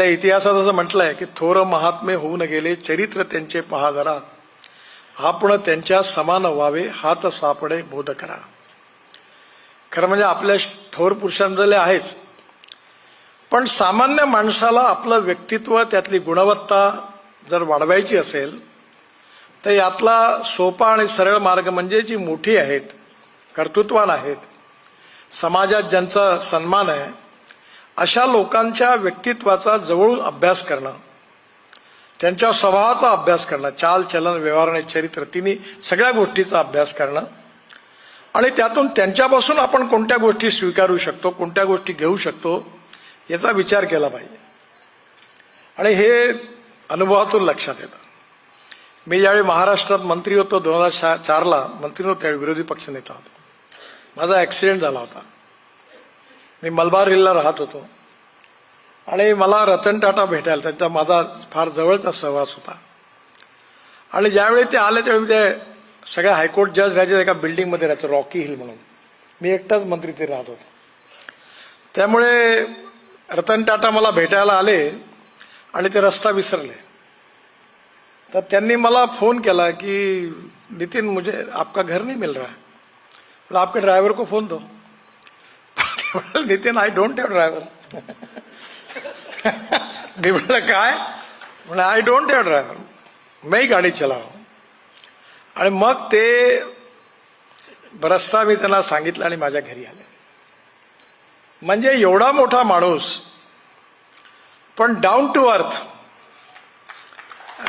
आपल्या इतिहासात असं म्हटलंय की थोर महात्मे होऊन गेले चरित्र त्यांचे पहा जरा. आपण त्यांच्या समान व्हावे हात सापडे बोध करा. खरं म्हणजे आपल्या थोर पुरुषांजले आहेच. पण सामान्य माणसाला आपलं व्यक्तित्व त्यातली गुणवत्ता जर वाढवायची असेल तर यातला सोपा आणि सरळ मार्ग म्हणजे जी मोठी आहेत कर्तृत्वान आहेत समाजात ज्यांचा सन्मान आहे अशा लोकांच्या व्यक्तित्वाचा जवळून अभ्यास करणं त्यांच्या स्वभावाचा अभ्यास करणं चाल चलन व्यवहार आणि चरित्र तिन्ही सगळ्या गोष्टीचा अभ्यास करणं. आणि त्यातून त्यांच्यापासून आपण कोणत्या गोष्टी स्वीकारू शकतो कोणत्या गोष्टी घेऊ शकतो याचा विचार केला पाहिजे. आणि हे अनुभवातून लक्षात येतं. मी ज्यावेळी महाराष्ट्रात मंत्री होतो दोन हजार चारला मंत्री होतो त्यावेळी विरोधी पक्षनेता होतो. माझा ॲक्सिडेंट झाला होता. मी मलबार हिलला राहत होतो. आणि मला रतन टाटा भेटायला त्यांचा माझा फार जवळचा सहवास होता. आणि ज्यावेळी ते आले त्यावेळी ते सगळ्या हायकोर्ट जज राहायचे एका बिल्डिंगमध्ये राहायचं रॉकी हिल म्हणून. मी एकटाच मंत्री ते राहत होतो. त्यामुळे रतन टाटा मला भेटायला आले आणि ते रस्ता विसरले. तर त्यांनी मला फोन केला की नितीन मुझे आपका घर नहीं मिल रहा है. आपके ड्राइवर को phone though. Nitin I don't have driver मी म्हटलं काय? म्हणलं आय डोंट हॅव ड्रायव्हर मी गाडी चलाव आणि मग ते रस्ता मी त्यांना सांगितलं आणि माझ्या घरी आले. म्हणजे एवढा मोठा माणूस पण डाऊन टू अर्थ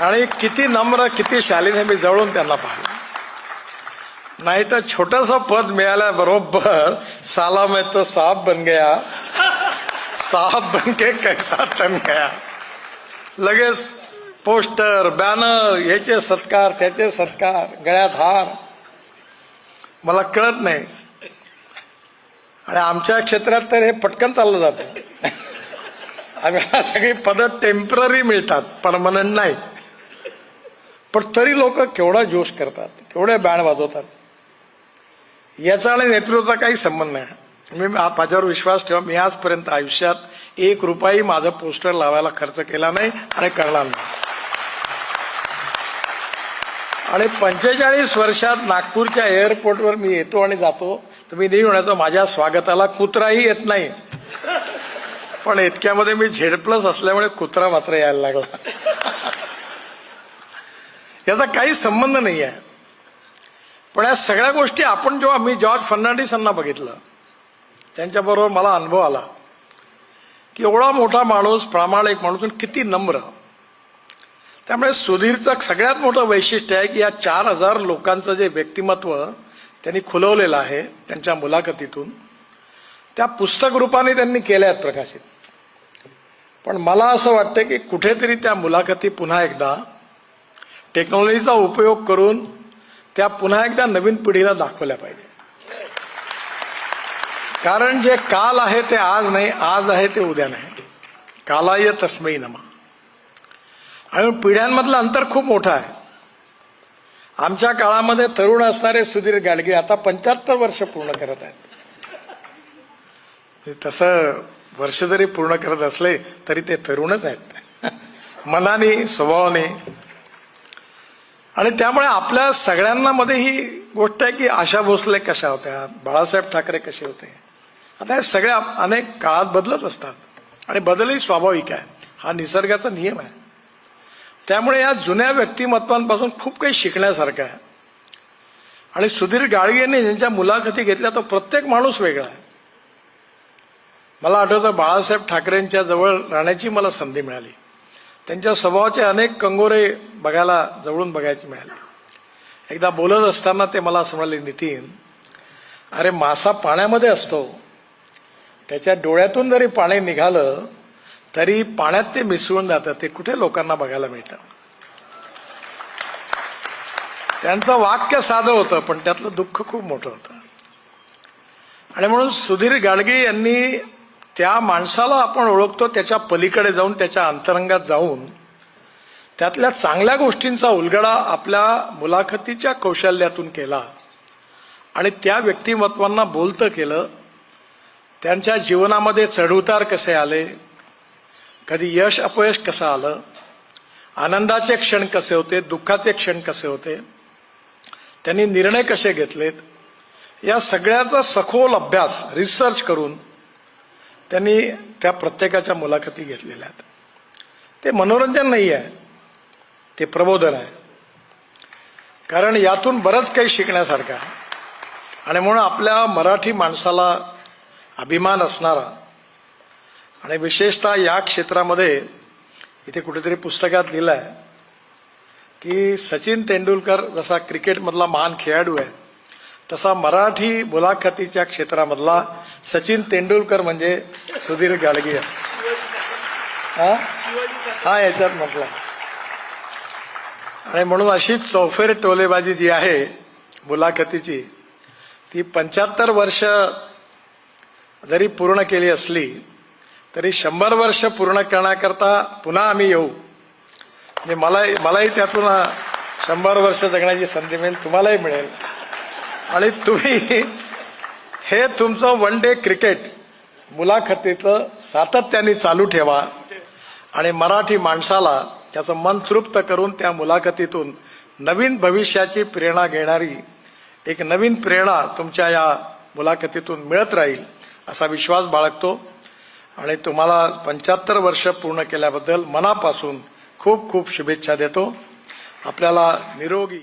आणि किती नम्र किती शालीने मी जवळून त्यांना पाहिलं. नाही तर छोटस पद मिळाल्याबरोबर साला में तो साहब बन गया. साहब बन के कैसा तन गया? लगेच पोस्टर बॅनर याचे सत्कार त्याचे सत्कार गळ्यात हार मला कळत नाही. आणि आमच्या क्षेत्रात तर हे पटकन चाललं जातं. आम्हाला सगळी पद टेंपररी मिळतात परमनंट नाही. पण तरी लोक केवढा जोश करतात केवढे बँड वाजवतात. याचा आणि नेतृत्वाचा काही संबंध नाही. मी माझ्यावर विश्वास ठेवा. मी आजपर्यंत आयुष्यात एक रुपयाही माझं पोस्टर लावायला खर्च केला नाही आणि करणार नाही. आणि पंचेचाळीस वर्षात नागपूरच्या एअरपोर्टवर मी येतो आणि जातो. तर मी नेहमी म्हणायचो माझ्या स्वागताला कुत्राही येत नाही. पण इतक्यामध्ये मी झेड प्लस असल्यामुळे कुत्रा मात्र यायला लागला. याचा काही संबंध नाही आहे पण या सगळ्या गोष्टी आपण जेव्हा मी जॉर्ज फर्नांडिसांना बघितलं. त्यांच्याबरोबर मला अनुभव आला की एवढा मोठा माणूस प्रामाणिक माणूस आणि किती नम्र. त्यामुळे सुधीरचं सगळ्यात मोठं वैशिष्ट्य आहे की या चार हजार लोकांचं जे व्यक्तिमत्व त्यांनी खुलवलेलं आहे त्यांच्या मुलाखतीतून त्या पुस्तक रूपाने त्यांनी केल्या आहेत प्रकाशित. पण मला असं वाटतं की कुठेतरी त्या मुलाखती पुन्हा एकदा टेक्नॉलॉजीचा उपयोग करून त्या पुन्हा एकदा नवीन पिढीला दाखवल्या पाहिजे. कारण जे काल आहे ते आज नाही आज आहे ते उद्या नाही. कालाय तस्मयी नमा. आणि पिढ्यांमधलं अंतर खूप मोठं आहे. आमच्या काळामध्ये तरुण असणारे सुधीर गाडगे आता पंच्याहत्तर वर्ष पूर्ण करत आहेत. तसं वर्ष जरी पूर्ण करत असले तरी ते तरुणच आहेत. मनाने स्वभावाने. आणि त्यामुळे आपल्या सगळ्यांना मध्ये ही गोष्ट आहे की आशा भोसले कशा होत्या? बाळासाहेब ठाकरे कसे होते? आता हे सगळ्या अनेक काळात बदलत असतात. आणि बदलही स्वाभाविक आहे. हा निसर्गाचा नियम आहे. त्यामुळे या जुन्या व्यक्तिमत्वांपासून खूप काही शिकण्यासारखं आहे. आणि सुधीर गाडगे यांनी ज्यांच्या मुलाखती घेतल्या तो प्रत्येक माणूस वेगळा आहे. मला आठवतं बाळासाहेब ठाकरेंच्या जवळ राहण्याची मला संधी मिळाली. त्यांच्या स्वभावाचे अनेक कंगोरे बघायला जवळून बघायचे मिळाले. एकदा बोलत असताना ते मला असं म्हणाले नितीन अरे मासा पाण्यामध्ये असतो. त्याच्या डोळ्यातून जरी पाणी निघालं तरी पाण्यात ते मिसळून जातं. ते कुठे लोकांना बघायला मिळतं? त्यांचं वाक्य साधं होतं पण त्यातलं दुःख खूप मोठं होतं. आणि म्हणून सुधीर गाडगे यांनी त्या माणसाला आपण ओळखतो त्याच्या पलीकडे जाऊन त्याच्या अंतरंगात जाऊन त्यातल्या चांगल्या गोष्टींचा उलगडा आपल्या मुलाखतीच्या कौशल्यातून केला आणि त्या व्यक्तिमत्वांना बोलतं केलं. त्यांच्या जीवनामध्ये चढउतार कसे आले? कधी यश अपयश कसं आलं? आनंदाचे क्षण कसे होते? दुःखाचे क्षण कसे होते? त्यांनी निर्णय कसे घेतलेत? या सगळ्याचा सखोल अभ्यास रिसर्च करून त्यांनी त्या प्रत्येकाच्या मुलाखती घेतलेल्या आहेत. ते मनोरंजन नाही आहे. ते प्रबोधन आहे. कारण यातून बरंच काही शिकण्यासारखं आहे. आणि म्हणून आपल्या मराठी माणसाला अभिमान असणारा. आणि विशेषतः या क्षेत्रामध्ये इथे कुठेतरी पुस्तकात लिहिलं आहे की सचिन तेंडुलकर जसा क्रिकेटमधला महान खेळाडू आहे तसा मराठी मुलाखतीच्या क्षेत्रामधला सचिन तेंडुलकर म्हणजे सुधीर गालगी आहे. हा? हा याच्यात म्हटलं. आणि म्हणून अशी चौफेर टोलेबाजी जी आहे मुलाखतीची ती पंच्याहत्तर वर्ष जरी पूर्ण केली असली तरी शंभर वर्ष पूर्ण करण्याकरता पुन्हा आम्ही येऊ. म्हणजे मला मलाही त्यातून शंभर वर्ष जगण्याची संधी मिळेल तुम्हालाही मिळेल. आणि तुम्ही हे तुमचं वन डे क्रिकेट मुलाखतीचं सातत्याने चालू ठेवा. आणि मराठी माणसाला त्याचं मन तृप्त करून त्या मुलाखतीतून नवीन भविष्याची प्रेरणा घेणारी एक नवीन प्रेरणा तुमच्या या मुलाखतीतून मिळत राहील. असा विश्वास बाळगतो. आणि तुम्हाला पंच्याहत्तर वर्ष पूर्ण केल्याबद्दल मनापासून खूप खूप शुभेच्छा देतो. आपल्याला निरोगी